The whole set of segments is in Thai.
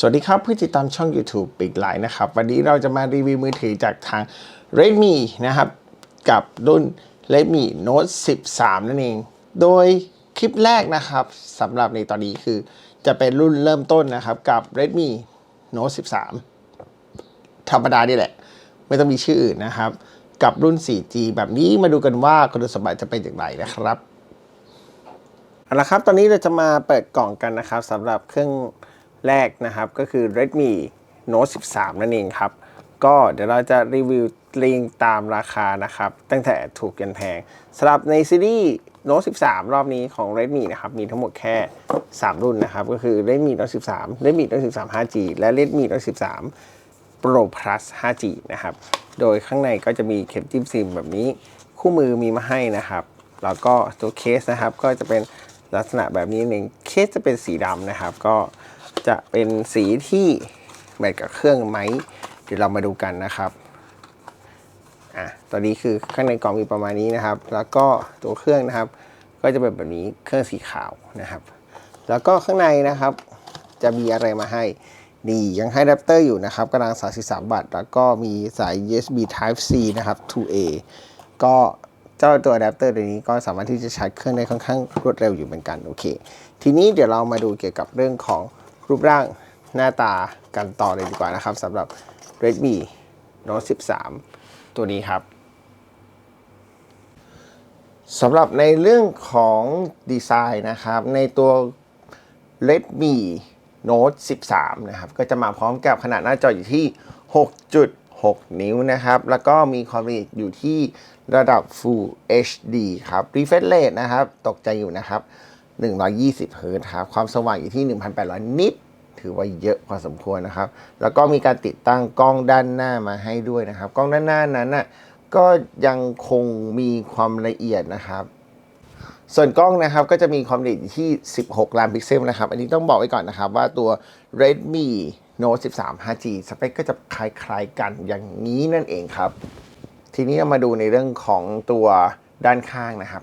สวัสดีครับผู้ติดตามช่อง YouTube ปิกไลน์นะครับ วันนี้เราจะมารีวิวมือถือจากทาง Redmi นะครับ กับรุ่น Redmi Note 13 นั่นเอง โดยคลิปแรกนะครับสำหรับในตอนนี้คือจะเป็นรุ่นเริ่มต้นนะครับกับ Redmi Note 13 ธรรมดานี่แหละ ไม่ต้องมีชื่ออื่นนะครับ กับรุ่น 4G แบบนี้มาดูกันว่าคุณสมบัติจะเป็นอย่างไรนะครับเอาละครับตอนนี้เราจะมาเปิดกล่องกันนะครับสำหรับเครื่อง แรกนะครับก็คือ Redmi Note 13 นั่นเองครับ ก็เดี๋ยวเราจะรีวิวเรียงตามราคานะครับ ตั้งแต่ถูกยันแพงสำหรับในซีรีส์ Note 13 รอบนี้ของ Redmi นะครับ มีทั้งหมดแค่ 3 รุ่นนะครับ ก็คือ Redmi Note 13 Redmi Note 13 5G และ Redmi Note 13 Pro Plus 5G นะครับ โดยข้างในก็จะมีเข็มจิ้มซิมแบบนี้ คู่มือมีมาให้นะครับ แล้วก็ตัวเคสนะครับก็จะเป็นลักษณะแบบนี้เองเคสจะเป็นสีดำนะครับ ก็ จะเป็นสีที่แมทกับเครื่องไหมเดี๋ยวเรามาดูกันนะครับอะตอนนี้คือข้างในกล่องมีประมาณนี้นะครับ แล้วก็ตัวเครื่องนะครับ ก็จะเป็นแบบนี้เครื่องสีขาวนะครับ แล้วก็ข้างในนะครับ จะมีอะไรมาให้นี่ยังให้แดปเตอร์อยู่นะครับกำลัง33บัตแล้วก็มีสาย USB Type C นะครับ 2A ก็เจ้าตัวอะแดปเตอร์ตัวนี้ก็สามารถที่จะชาร์จเครื่องได้ค่อนข้างรวดเร็วอยู่เหมือนกัน โอเค ทีนี้เดี๋ยวเรามาดูเกี่ยวกับเรื่องของ รูปร่างหน้าตากันต่อเลยดีกว่านะครับสำหรับ Redmi Note 13 ตัวนี้ครับสำหรับในเรื่องของดีไซน์นะครับ ในตัว Redmi Note 13 นะครับ ก็จะมาพร้อมกับขนาดหน้าจออยู่ที่ 6.6 นิ้วนะครับ แล้วก็มีความละเอียดอยู่ที่ระดับ Full HD ครับ refresh rate นะครับ ตกใจอยู่นะครับ 120เฮิรตซ์ครับความสว่างอยู่ที่ 1,800 นิตถือว่าเยอะพอสมควรนะครับ แล้วก็มีการติดตั้งกล้องด้านหน้ามาให้ด้วยนะครับ กล้องด้านหน้านั้นน่ะก็ยังคงมีความละเอียดนะครับ ส่วนกล้องนะครับก็จะมีความละเอียดที่ 16 ล้านพิกเซลนะครับ อันนี้ต้องบอกไว้ก่อนนะครับว่าตัว Redmi Note 13 5G สเปคก็จะคล้ายๆกันอย่างนี้นั่นเองครับ ทีนี้มาดูในเรื่องของตัวด้านข้างนะครับ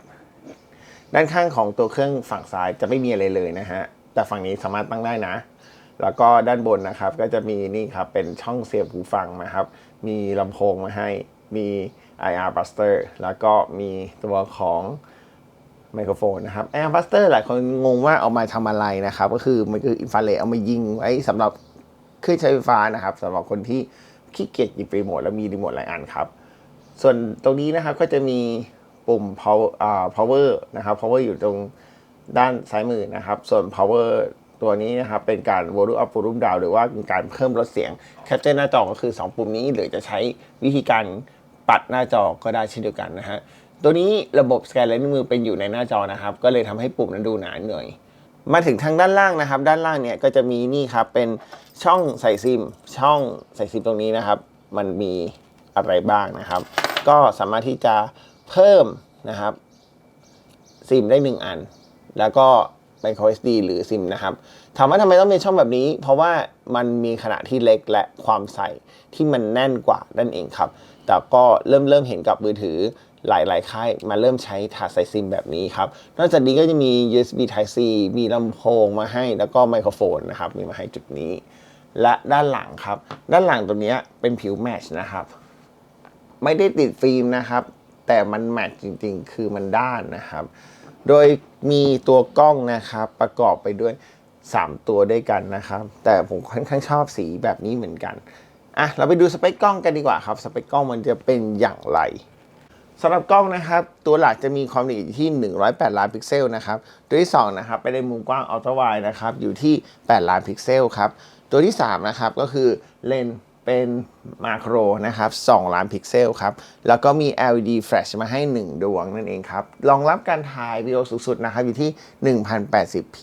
ด้านข้างของตัวเครื่องฝั่งซ้ายจะไม่มีอะไรเลยนะฮะ แต่ฝั่งนี้สามารถตั้งได้นะ แล้วก็ด้านบนนะครับ ก็จะมีนี่ครับ เป็นช่องเสียบหูฟังนะครับ มีลำโพงมาให้ มี IR Buster แล้วก็มีตัวของไมโครโฟนนะครับ IR Buster หลายคนงงว่าเอามาทำอะไรนะครับ ก็คือมันคืออินฟราเรดเอามายิงไว้สำหรับเครื่องใช้ไฟฟ้านะครับสำหรับคนที่ขี้เกียจหยิบรีโมทแล้วมีรีโมทหลายอันครับ ส่วนตรงนี้นะครับก็จะมี ปุ่ม power อ่า power นะครับ power อยู่ตรงด้านซ้ายมือนะครับ ส่วน power ตัวนี้นะครับ เป็นการ volume up volume down หรือว่าเป็นการเพิ่มลดเสียง capture หน้าจอก็คือ 2 ปุ่มนี้หรือจะใช้วิธีการปัดหน้าจอก็ได้เช่นเดียวกันนะฮะตัวนี้ระบบสแกนลายนิ้วมือเป็นอยู่ในหน้าจอนะครับ ก็เลยทำให้ปุ่มนั้นดูหนาหน่อย มาถึงทางด้านล่างนะครับ ด้านล่างเนี่ยก็จะมีนี่ครับเป็นช่องใส่ซิม ช่องใส่ซิมตรงนี้นะครับ มันมีอะไรบ้างนะครับ ก็สามารถที่จะ เพิ่มนะครับซิมได้หนึ่งอัน แล้วก็เป็น SD หรือซิมนะครับถามว่าทำไมต้องเป็นช่องแบบนี้ เพราะว่ามันมีขนาดที่เล็กและความใส่ที่มันแน่นกว่านั่นเองครับ แต่ก็เริ่มเริ่มเห็นกับมือถือหลาย ๆ ค่ายมาเริ่มใช้ถาดใส่ซิมแบบนี้ครับ นอกจากนี้ก็จะมี USB Type C มีลำโพงมาให้แล้วก็ไมโครโฟนนะครับ มีมาให้จุดนี้ และด้านหลังครับ ด้านหลังตัวนี้เป็นผิวแมชนะครับ ไม่ได้ติดฟิล์มนะครับ แต่มันแมทจริงๆ คือมันด้านนะครับ โดยมีตัวกล้องนะครับประกอบไปด้วย 3 ตัวด้วยกันนะครับ แต่ผมค่อนข้างชอบสีแบบนี้เหมือนกันอะเราไปดูสเปคกล้องกันดีกว่าครับ สเปคกล้องมันจะเป็นอย่างไรสำหรับกล้องนะครับ ตัวหลักจะมีความละเอียดที่ 108 ล้านพิกเซลนะครับ ตัวที่ 2 นะครับไปในมุมกว้างอัลตร้าไวนะครับ อยู่ที่ 8 ล้านพิกเซลครับ ตัวที่ 3 นะครับ ก็คือเลนส์ เป็นมาโครนะครับ2ล้านพิกเซลครับ แล้วก็มี LED flash มาให้ 1 ดวงนั่นเองครับ รองรับการถ่ายวิดีโอสูงสุดนะครับ อยู่ที่ 1080p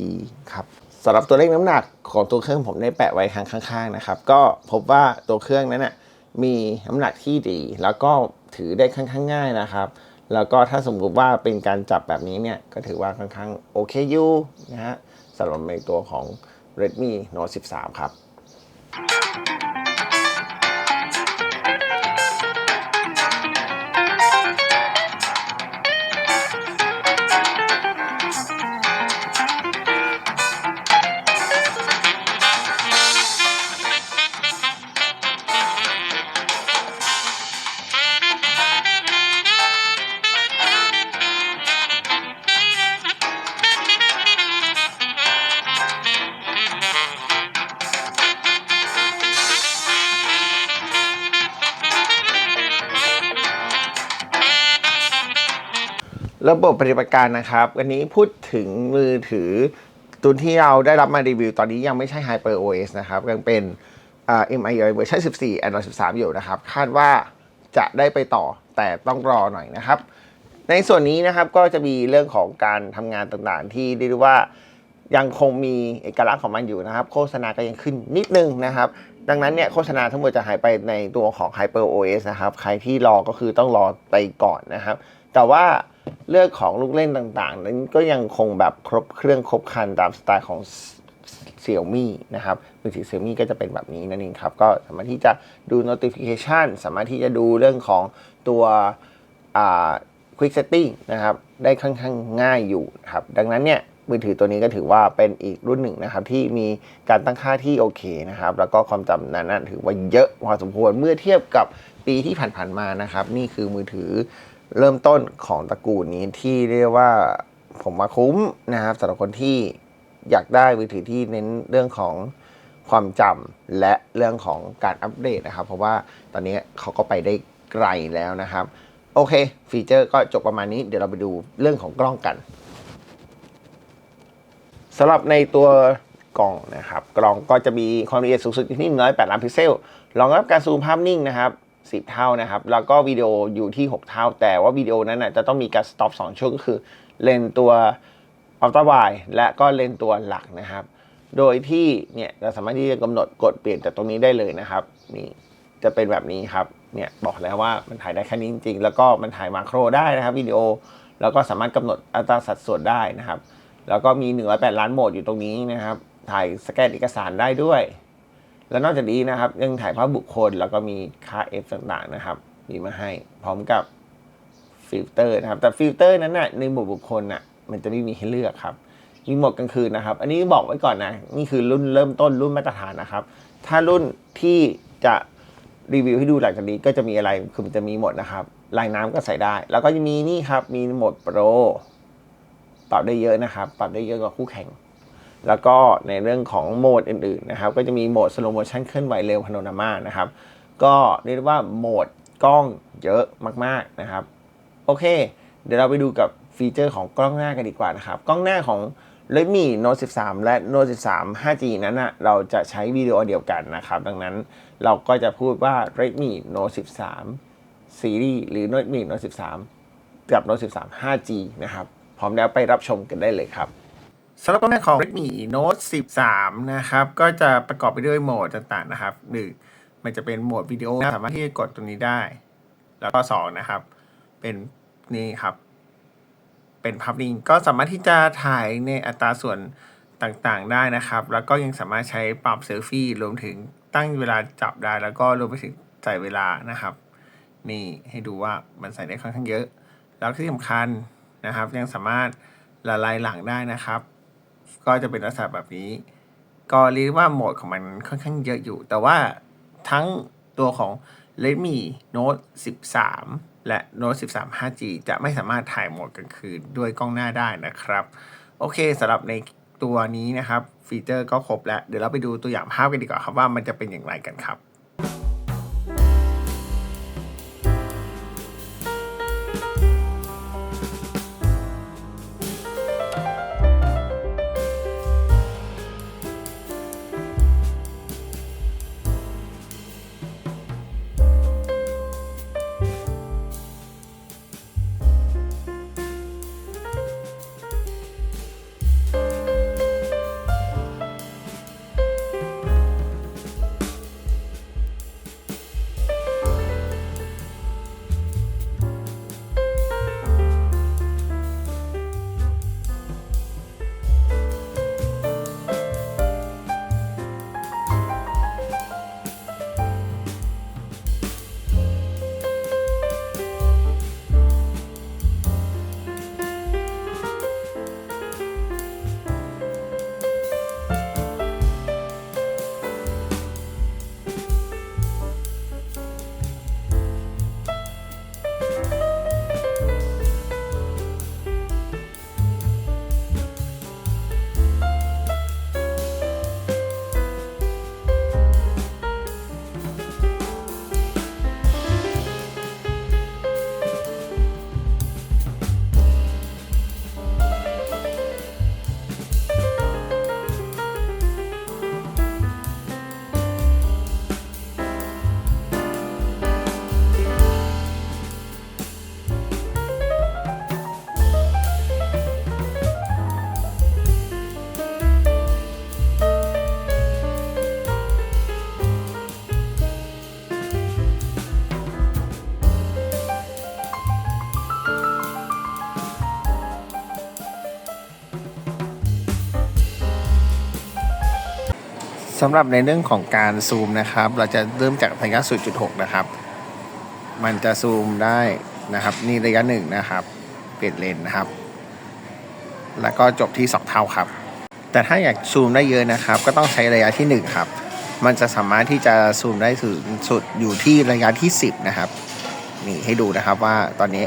ครับสำหรับตัวเลขน้ำหนักของตัวเครื่องผมได้แปะไว้ข้างๆนะครับ ก็พบว่าตัวเครื่องนั้นน่ะมีน้ำหนักที่ดี แล้วก็ถือได้ค่อนข้างง่ายนะครับ แล้วก็ถ้าสมมติว่าเป็นการจับแบบนี้เนี่ย ก็ถือว่าค่อนข้างโอเคอยู่นะฮะสำหรับในตัวของ Redmi Note 13 ครับ ระบบปฏิบัติการนะครับ วันนี้พูดถึงมือถือตัวที่เราได้รับมารีวิว ตอนนี้ยังไม่ใช่ Hyper OS นะครับ ยังเป็นอ่า MIUI เวอร์ชัน14 Android 13 อยู่นะครับ คาดว่าจะได้ไปต่อแต่ต้องรอหน่อยนะครับ ในส่วนนี้นะครับก็จะมีเรื่องของการทำงานต่างๆ ที่เรียกได้ว่ายังคงมีเอกลักษณ์ของมันอยู่นะครับ โฆษณาก็ยังขึ้นนิดนึงนะครับ ดังนั้นเนี่ยโฆษณาทั้งหมดจะหายไปในตัวของ Hyper OS นะครับ ใครที่รอก็คือต้องรอไปก่อนนะครับ แต่ว่าเรื่องของลูกเล่นต่างๆ นั้นก็ยังคงแบบครบเครื่องครบคันตามสไตล์ของเสี่ยมี่นะครับมือถือเสี่ยมี่ก็จะเป็นแบบนี้นั่นเองครับ ก็สามารถที่จะดู notification สามารถที่จะดูเรื่องของตัวอ่า Quick Setting นะครับ ได้ค่อนข้างง่ายอยู่ครับ ดังนั้นเนี่ยมือถือตัวนี้ก็ถือว่าเป็นอีกรุ่นหนึ่งนะครับ ที่มีการตั้งค่าที่โอเคนะครับ แล้วก็ความจำนั้นถือว่าเยอะพอสมควรเมื่อเทียบกับปีที่ผ่านๆมานะครับ นี่คือมือถือ เริ่มต้นของตระกูลนี้ที่เรียกว่าผมมาคุ้มนะครับสำหรับคนที่อยากได้มือถือที่เน้นเรื่องของความจำและเรื่องของการอัปเดตนะครับ เพราะว่าตอนนี้เขาก็ไปได้ไกลแล้วนะครับ โอเค ฟีเจอร์ก็จบประมาณนี้เดี๋ยวเราไปดูเรื่องของกล้องกันสำหรับในตัวกล้องนะครับ กล้องก็จะมีความละเอียดสูงสุดอยู่ที่108ล้านพิกเซลรองรับการซูมภาพนิ่งนะครับ 10 เท่านะครับ แล้วก็วิดีโออยู่ที่ 6 เท่า แต่ว่าวิดีโอนั้นนะจะต้องมีการสต็อป2ช่วงก็คือ เลนตัวอัลตร้าไวและก็เลนตัวหลักนะครับ โดยที่เนี่ยเราสามารถที่จะกำหนดกดเปลี่ยนจากตรงนี้ได้เลยนะครับนี่จะเป็นแบบนี้ครับเนี่ยบอกแล้วว่ามันถ่ายได้แค่นี้จริงๆ แล้วก็มันถ่ายมาโครได้นะครับวิดีโอ แล้วก็สามารถกำหนดอัตราสัดส่วนได้นะครับ แล้วก็มี 108 ล้านโหมดอยู่ตรงนี้นะครับ ถ่ายสแกนเอกสารได้ด้วย แล้วนอกจากนี้นะครับยังถ่ายภาพบุคคลแล้วก็มีค่า F ต่างๆนะครับ มีมาให้พร้อมกับฟิลเตอร์นะครับ แต่ฟิลเตอร์นั้นน่ะในหมู่บุคคลน่ะมันจะไม่มีให้เลือกครับ มีโหมดกลางคืนนะครับ อันนี้บอกไว้ก่อนนะ นี่คือรุ่นเริ่มต้นรุ่นมาตรฐานนะครับ ถ้ารุ่นที่จะรีวิวให้ดูหลังจากนี้ก็จะมีอะไรคือมันจะมีหมดนะครับลายน้ำก็ใส่ได้ แล้วก็จะมีนี่ครับ มีโหมดโปรปรับได้เยอะนะครับ ปรับได้เยอะกว่าคู่แข่ง แล้วก็ในเรื่องของโหมดอื่นๆนะครับ ก็จะมีโหมด slow motion เคลื่อนไหวเร็วพาโนามานะครับ ก็เรียกว่าโหมดกล้องเยอะมากๆนะครับ โอเค เดี๋ยวเราไปดูกับฟีเจอร์ของกล้องหน้ากันดีกว่านะครับ กล้องหน้าของ Redmi Note 13 และ Note 13 5G นั้นนะเราจะใช้วิดีโอเดียวกันนะครับ ดังนั้นเราก็จะพูดว่า Redmi Note 13ซีรีส์หรือ Redmi Note 13 กับ Note 13 5G นะครับ พร้อมแล้วไปรับชมกันได้เลยครับ สำหรับกล้องหน้าของ Redmi Note 13 นะครับ ก็จะประกอบไปด้วยโหมดต่างๆนะครับหนึ่งมันจะเป็นโหมดวิดีโอสามารถที่จะกดตรงนี้ได้ แล้วก็สองนะครับ เป็นนี่ครับ เป็นภาพนิ่งก็สามารถที่จะถ่ายในอัตราส่วนต่างๆได้นะครับ แล้วก็ยังสามารถใช้ปรับเซลฟี่รวมถึงตั้งเวลาจับได้ แล้วก็รวมไปถึงใส่เวลานะครับ นี่ให้ดูว่ามันใส่ได้ค่อนข้างเยอะ แล้วที่สำคัญนะครับ ยังสามารถละลายหลังได้นะครับ ก็จะเป็นลักษณะแบบนี้ ก็เรียกว่าโหมดของมันค่อนข้างเยอะอยู่ แต่ว่าทั้งตัวของ Redmi Note 13 และ Note 13 5G จะไม่สามารถถ่ายโหมดกลางคืนด้วยกล้องหน้าได้นะครับ โอเคสำหรับในตัวนี้นะครับ ฟีเจอร์ก็ครบแล้ว เดี๋ยวเราไปดูตัวอย่างภาพกันดีกว่าครับว่ามันจะเป็นอย่างไรกันครับ สำหรับในเรื่องของการซูมนะครับ เราจะเริ่มจากระยะ 0.6 นะครับ มันจะซูมได้นะครับ นี่ระยะหนึ่งนะครับ เปลี่ยนเลนนะครับ แล้วก็จบที่ 2 เท่าครับ แต่ถ้าอยากซูมได้เยอะนะครับ ก็ต้องใช้ระยะที่ 1 ครับ มันจะสามารถที่จะซูมได้สูงสุดอยู่ที่ระยะที่ 10 นะครับ นี่ให้ดูนะครับว่าตอนนี้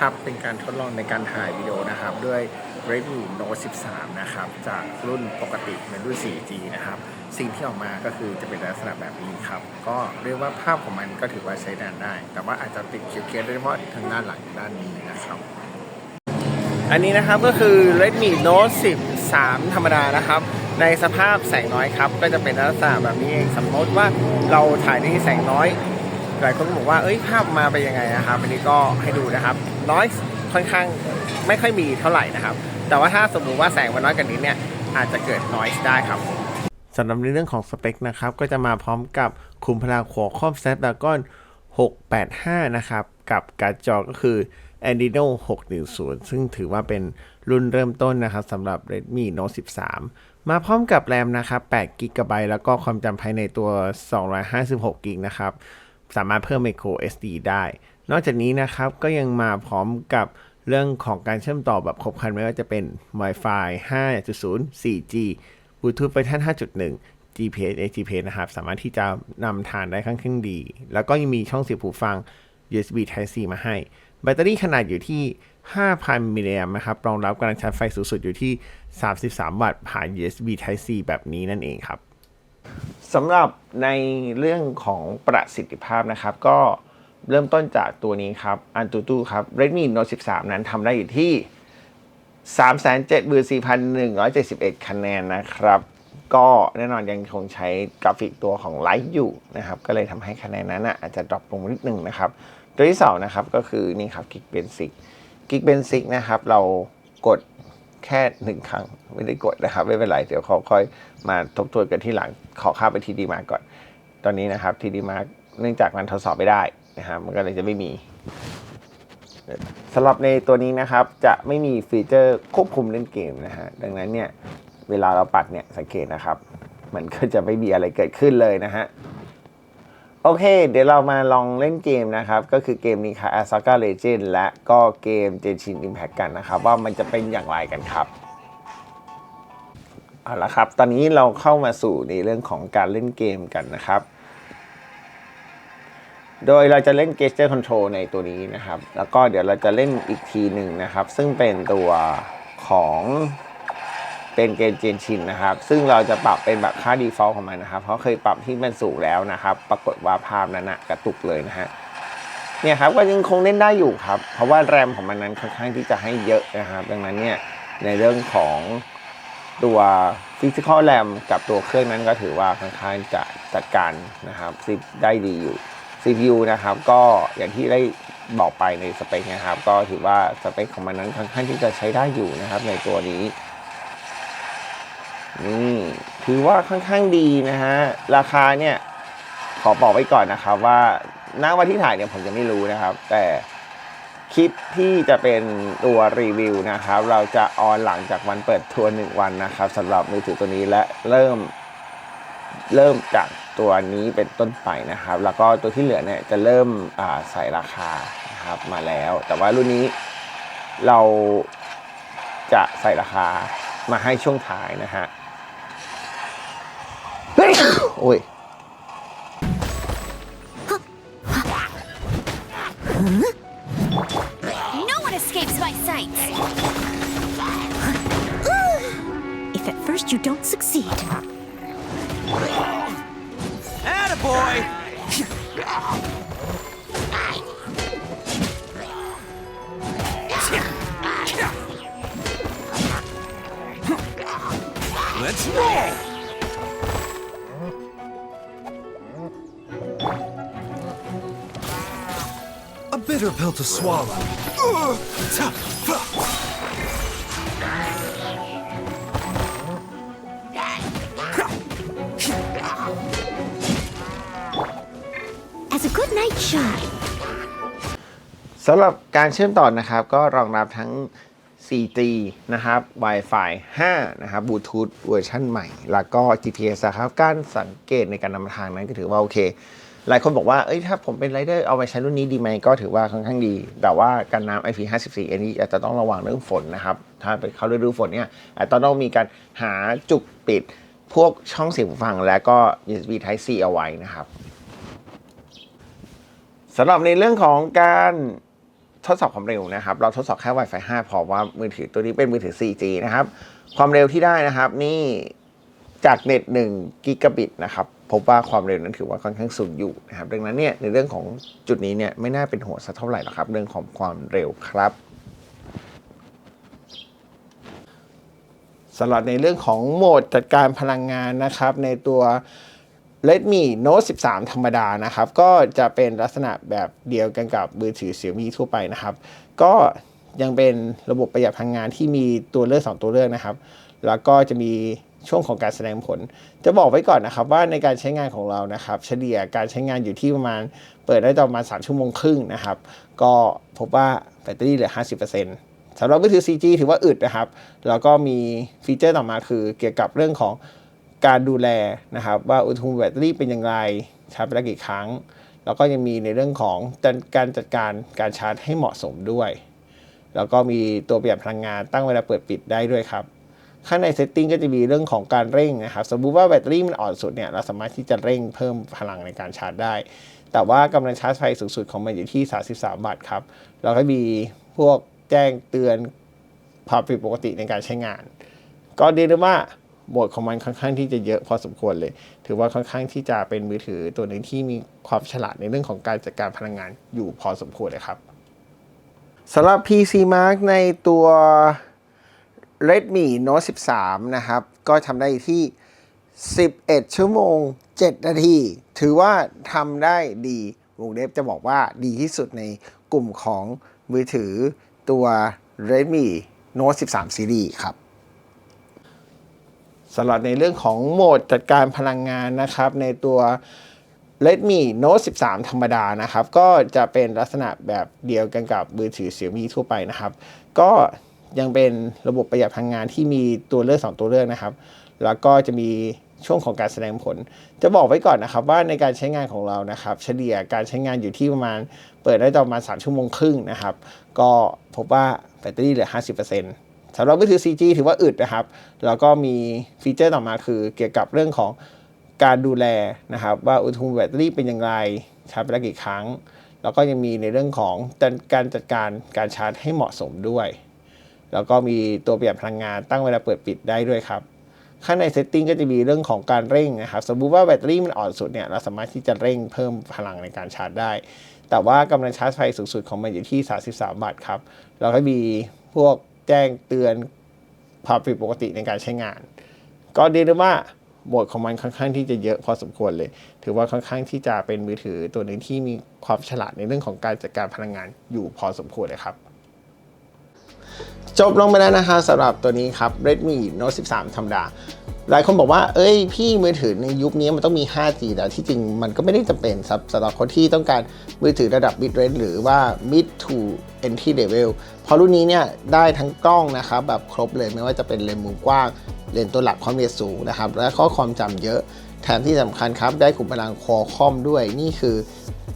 นะครับ เป็นการทดลองในการถ่ายวิดีโอนะครับ ด้วย Redmi Note 13 นะครับ จากรุ่นปกติเป็นรุ่น 4G นะครับ สิ่งที่ออกมาก็คือจะเป็นลักษณะแบบนี้ครับ ก็เรียกว่าภาพของมันก็ถือว่าใช้งานได้ แต่ว่าอาจจะติดเคียวๆโดยเฉพาะทางด้านหลังด้านนี้นะครับ อันนี้นะครับก็คือ Redmi Note 13 ธรรมดานะครับในสภาพแสงน้อยครับ ก็จะเป็นลักษณะแบบนี้เองสมมติว่าเราถ่ายในแสงน้อย หลายคนก็บอกว่าเอ้ยภาพมาเป็นยังไงนะครับอันนี้ก็ให้ดูนะครับ น้อยค่อนข้างไม่ค่อยมีเท่าไหร่นะครับ แต่ว่าถ้าสมมุติว่าแสงมันน้อยกว่านี้เนี่ยอาจจะเกิดน้อยได้ครับสำหรับในเรื่องของสเปคนะครับ ก็จะมาพร้อมกับคุมพลัง Qualcomm Snapdragon 685 นะครับ กับการ์ดจอก็คือ Adreno 610 ซึ่งถือว่าเป็นรุ่นเริ่มต้นนะครับสำหรับ Redmi Note 13 มาพร้อมกับแรมนะครับ8 g b แล้วก็ความจำภายในตัว 256 g b นะครับ สามารถเพิ่ม micro SD ได้ นอกจากนี้นะครับก็ยังมาพร้อมกับเรื่องของการเชื่อมต่อแบบครบครันไม่ว่าจะเป็น Wi-Fi 5.0 4G Bluetooth ไปท่าน 5.1 GPS AGPS นะครับ สามารถที่จะนำทานได้ค่อนข้างดี แล้วก็ยังมีช่องเสียบหูฟัง USB Type C มาให้ แบตเตอรี่ขนาดอยู่ที่ 5,000 มิลลิแอมป์นะครับ รองรับการชาร์จไฟสูงสุดอยู่ที่ 33 วัตต์ผ่าน USB Type C แบบนี้นั่นเองครับ สำหรับในเรื่องของประสิทธิภาพนะครับ ก็เริ่มต้นจากตัวนี้ครับ Antutu ครับ Redmi Note 13 นั้นทำได้อยู่ที่ 374,171 คะแนนนะครับ ก็แน่นอนยังคงใช้กราฟิกตัวของ Light อยู่นะครับ ก็เลยทำให้คะแนนนั้นอาจจะดรอปลงนิดนึงนะครับ ตัวที่สองนะครับก็คือนี่ครับ Geekbench กิกเบนซิกนะครับ เรากด แค่หนึ่งครั้งไม่ได้กดนะครับ ไม่เป็นไร เดี๋ยวเขาค่อยมาทบทวนกันที่หลังขอเข้าไปทีดีมาก่อน ตอนนี้นะครับทีดีมาเนื่องจากมันทดสอบไม่ได้นะครับมันก็เลยจะไม่มีสำหรับในตัวนี้นะครับจะไม่มีฟีเจอร์ควบคุมเล่นเกมนะฮะดังนั้นเนี่ยเวลาเราปัดเนี่ยสังเกตนะครับ มันก็จะไม่มีอะไรเกิดขึ้นเลยนะฮะ โอเค เดี๋ยวเรามาลองเล่นเกมนะครับ ก็คือเกมนี้ค่ะ a s a k a Legend และก็เกม Genshin Impact กันนะครับ ว่ามันจะเป็นอย่างไรกันครับเอาละครับ ตอนนี้เราเข้ามาสู่ในเรื่องของการเล่นเกมกันนะครับ โดยเราจะเล่น Gesture Control ในตัวนี้นะครับ แล้วก็เดี๋ยวเราจะเล่นอีกทีหนึ่งนะครับ ซึ่งเป็นตัวของ เป็นเกมเจนชินนะครับ ซึ่งเราจะปรับเป็นแบบค่า default ของมันนะครับ เพราะเคยปรับที่มันสูงแล้วนะครับ ปรากฏว่าภาพนั้นนะกระตุกเลยนะฮะเนี่ยครับก็ยังคงเล่นได้อยู่ครับ เพราะว่าแรมของมันนั้นค่อนข้างที่จะให้เยอะนะครับดังนั้นเนี่ยในเรื่องของตัว physical RAM กับตัวเครื่องนั้นก็ถือว่าค่อนข้างจะจัดการนะครับซิได้ดีอยู่ CPU นะครับก็อย่างที่ได้บอกไปในสเปคนะครับ ก็ถือว่าสเปคของมันนั้นค่อนข้างที่จะใช้ได้อยู่นะครับในตัวนี้ นี่ถือว่าค่อนข้างดีนะฮะ ราคาเนี่ย ขอบอกไว้ก่อนนะครับ ว่าณวันที่ถ่ายเนี่ยผมจะไม่รู้นะครับ แต่คลิปที่จะเป็นตัวรีวิวนะครับ เราจะออนหลังจากวันเปิดทัวร์หนึ่งวันนะครับสำหรับมือถือตัวนี้และเริ่ม เริ่มจากตัวนี้เป็นต้นไปนะครับ แล้วก็ตัวที่เหลือเนี่ยจะเริ่มใส่ราคานะครับมาแล้ว แต่ว่ารุ่นนี้เราจะใส่ราคามาให้ช่วงท้ายนะฮะ wait. No one escapes my sight. If at first you don't succeed. Attaboy! Let's roll! Bitter pill to swallow. Ugh. Ta- fa- as a good night should. สำหรับการเชื่อมต่อนะครับ ก็รองรับทั้ง 4G นะครับ Wi-Fi 5 นะครับบลูทูธเวอร์ชันใหม่ แล้วก็ GPS นะครับ การสังเกตในการนำทางนั้นก็ถือว่าโอเค หลายคนบอกว่าเอ้ยถ้าผมเป็นไรเดอร์เอาไปใช้รุ่นนี้ดีไหมก็ถือว่าค่อนข้างดี แต่ว่าการน้ำ IP54 อันนี้อาจจะต้องระวังเรื่องฝนนะครับ ถ้าเป็นเข้าฤดูฝนเนี่ยอาจจะต้องมีการหาจุกปิดพวกช่องเสียงหูฟัง และก็ USB Type C เอาไว้นะครับสำหรับในเรื่องของการทดสอบความเร็วนะครับ เราทดสอบแค่ Wi-Fi 5 พอว่ามือถือตัวนี้เป็นมือถือ 4G นะครับ ความเร็วที่ได้นะครับนี่จากเน็ต1กิกะบิตนะครับ พบว่าความเร็วนั้นถือว่าค่อนข้างสูงอยู่นะครับดังนั้นเนี่ยในเรื่องของจุดนี้เนี่ยไม่น่าเป็นห่วงสักเท่าไหร่หรอกครับ เรื่องของความเร็วครับสำหรับในเรื่องของโหมดจัดการพลังงานนะครับ ในตัว Redmi Note 13 ธรรมดานะครับ ก็จะเป็นลักษณะแบบเดียวกันกับมือถือ Xiaomi ทั่วไปนะครับ ก็ยังเป็นระบบประหยัดพลังงานที่มีตัวเลือก 2 ตัวเลือกนะครับ แล้วก็จะมี ช่วงของการแสดงผล จะบอกไว้ก่อนนะครับว่าในการใช้งานของเรานะครับ เฉลี่ยการใช้งานอยู่ที่ประมาณ เปิดได้ต่อประมาณ 3 ชั่วโมงครึ่งนะครับ ก็พบว่าแบตเตอรี่เหลือ 50%สำหรับมือถือ 4G ถือว่าอึดนะครับ แล้วก็มีฟีเจอร์ต่อมาคือเกี่ยวกับเรื่องของการดูแลนะครับ ว่าอุณหภูมิแบตเตอรี่เป็นอย่างไรชาร์จไปแล้วกี่ครั้ง แล้วก็ยังมีในเรื่องของการจัดการการชาร์จให้เหมาะสมด้วย แล้วก็มีตัวประหยัดพลังงานตั้งเวลาเปิดปิดได้ด้วยครับ ข้างในเซตติ้งก็จะมีเรื่องของการเร่งนะครับ สมมุติว่าแบตเตอรี่มันอ่อนสุดเนี่ยเราสามารถที่จะเร่งเพิ่มพลังในการชาร์จได้ แต่ว่ากำลังชาร์จไฟสูงสุดของมันอยู่ที่ 33 วัตต์ครับแล้วก็มีพวกแจ้งเตือนความผิดปกติในการใช้งาน ก็เรียกได้ว่าโหมดของมันค่อนข้างที่จะเยอะพอสมควรเลย ถือว่าค่อนข้างที่จะเป็นมือถือตัวหนึ่งที่มีความฉลาดในเรื่องของการจัดการพลังงานอยู่พอสมควรเลยครับสำหรับ PC Mark ในตัว Redmi Note 13 นะครับ ก็ทำได้ที่ 11 ชั่วโมง 7 นาที ถือว่าทำได้ดีวงเล็บจะบอกว่าดีที่สุดในกลุ่มของมือถือตัว Redmi Note 13 Series ครับสำหรับในเรื่องของโหมดจัดการพลังงานนะครับ ในตัว Redmi Note 13 ธรรมดานะครับ ก็จะเป็นลักษณะแบบเดียวกันกับมือถือ Xiaomi ทั่วไปนะครับ ก็ ยังเป็นระบบประหยัดพลังงานที่มีตัวเลือก 2 ตัวเลือกนะครับ แล้วก็จะมีช่วงของการแสดงผล จะบอกไว้ก่อนนะครับว่าในการใช้งานของเรานะครับ เฉลี่ยการใช้งานอยู่ที่ประมาณ เปิดได้ประมาณ 3 ชั่วโมงครึ่งนะครับ ก็พบว่าแบตเตอรี่เหลือ 50%สำหรับมือถือ 4G ถือว่าอึดนะครับ แล้วก็มีฟีเจอร์ต่อมาคือเกี่ยวกับเรื่องของการดูแลนะครับ ว่าอุณหภูมิแบตเตอรี่เป็นอย่างไรชาร์จไปแล้วกี่ครั้ง แล้วก็ยังมีในเรื่องของการจัดการการชาร์จให้เหมาะสมด้วย แล้วก็มีตัวประหยัดพลังงานตั้งเวลาเปิดปิดได้ด้วยครับ ข้างในเซตติ้งก็จะมีเรื่องของการเร่งนะครับ สมมุติว่าแบตเตอรี่มันอ่อนสุดเนี่ยเราสามารถที่จะเร่งเพิ่มพลังในการชาร์จได้ แต่ว่ากำลังชาร์จไฟสูงสุดของมันอยู่ที่ 33 วัตต์ครับแล้วก็มีพวกแจ้งเตือนความผิดปกติในการใช้งาน ก็เรียกได้ว่าโหมดของมันค่อนข้างที่จะเยอะพอสมควรเลย ถือว่าค่อนข้างที่จะเป็นมือถือตัวหนึ่งที่มีความฉลาดในเรื่องของการจัดการพลังงานอยู่พอสมควรเลยครับ จบลงไปแล้วนะคะสำหรับตัวนี้ครับ Redmi Note 13 ธรรมดา หลายคนบอกว่า เอ้ย พี่มือถือในยุคนี้มันต้องมี 5G แต่ที่จริงมันก็ไม่ได้จำเป็นครับสำหรับคนที่ต้องการมือถือระดับ mid range หรือว่า mid to entry level เพราะรุ่นนี้เนี่ยได้ทั้งกล้องนะครับแบบครบเลยไม่ว่าจะเป็นเลนส์มุมกว้าง เลนส์ตัวหลักความละเอียดสูงนะครับ และข้อความจำเยอะ แถมที่สำคัญครับได้ขุมพลังคอคอมด้วยนี่คือ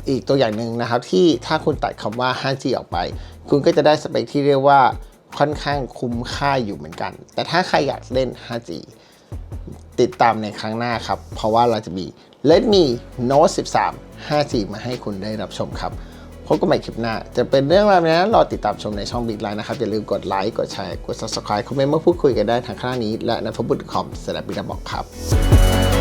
อีกตัวอย่างหนึ่งนะครับที่ถ้าคุณตัดคำว่า 5G ออกไป คุณก็จะได้สเปคที่เรียกว่า ค่อนข้างคุ้มค่าอยู่เหมือนกัน แต่ถ้าใครอยากเล่น 5G ติดตามในครั้งหน้าครับ เพราะว่าเราจะมี Redmi Note 13 5G มาให้คุณได้รับชมครับพบกันใหม่คลิปหน้า จะเป็นเรื่องราวนี้รอติดตามชมในช่อง Big Line นะครับ อย่าลืมกดไลค์ กดแชร์ กด Subscribe คอมเมนต์มาพูดคุยกันได้ทางข้างนี้ และในพบุตรคอมสำหรับบิดาบอกครับ